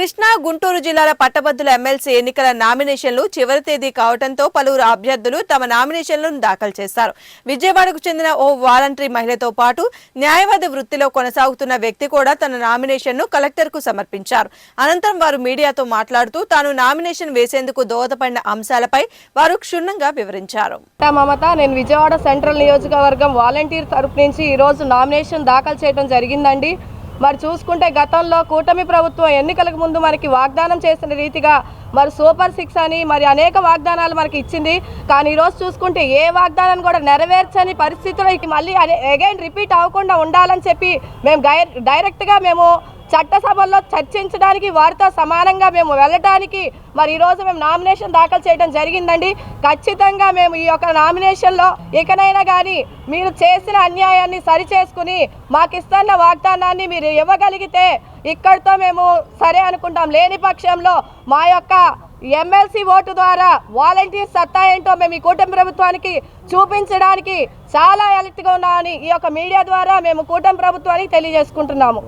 కృష్ణా గుంటూరు జిల్లాల పట్టభద్రుల ఎమ్మెల్సీ ఎన్నికల నామినేషన్లు చివరి తేదీ కావడంతో పలువురు అభ్యర్థులు తమ నామినేషన్లను దాఖలు చేశారు. విజయవాడకు చెందిన ఓ వాలంటరీ మహిళతో పాటు న్యాయవాది వృత్తిలో కొనసాగుతున్న వ్యక్తి కూడా తన నామినేషన్ను కలెక్టర్కు సమర్పించారు. అనంతరం వారు మీడియాతో మాట్లాడుతూ తాను నామినేషన్ వేసేందుకు దోహదపడిన అంశాలపై వారు క్షుణ్ణంగా వివరించారు. మమత నేను విజయవాడ సెంట్రల్ నియోజకవర్గం వాలంటీర్ తరపు నుంచి ఈరోజు నామినేషన్ దాఖలు చేయడం జరిగిందండి. మరి చూసుకుంటే గతంలో కూటమి ప్రభుత్వం ఎన్నికలకు ముందు మనకి వాగ్దానం చేసిన రీతిగా మరి సూపర్ సిక్స్ అని మరి అనేక వాగ్దానాలు మనకి ఇచ్చింది. కానీ ఈరోజు చూసుకుంటే ఏ వాగ్దానాన్ని కూడా నెరవేర్చని పరిస్థితుల్లో మళ్ళీ అగైన్ రిపీట్ అవ్వకుండా ఉండాలని చెప్పి మేము డై డైరెక్ట్గా మేము చట్టసభల్లో చర్చించడానికి వారితో సమానంగా మేము వెళ్ళటానికి మరి ఈరోజు మేము నామినేషన్ దాఖలు చేయడం జరిగిందండి. ఖచ్చితంగా మేము ఈ యొక్క నామినేషన్లో ఇకనైనా కానీ మీరు చేసిన అన్యాయాన్ని సరిచేసుకుని మాకు ఇస్తున్న వాగ్దానాన్ని మీరు ఇవ్వగలిగితే ఇక్కడితో మేము సరే అనుకుంటాం. లేని పక్షంలో మా యొక్క ఎమ్మెల్సీ ఓటు ద్వారా వాలంటీర్ సత్తా ఏంటో మేము ఈ కూటమి ప్రభుత్వానికి చూపించడానికి చాలా ఎలక్ట్గా ఉన్నామని ఈ యొక్క మీడియా ద్వారా మేము కూటమి ప్రభుత్వానికి తెలియజేసుకుంటున్నాము.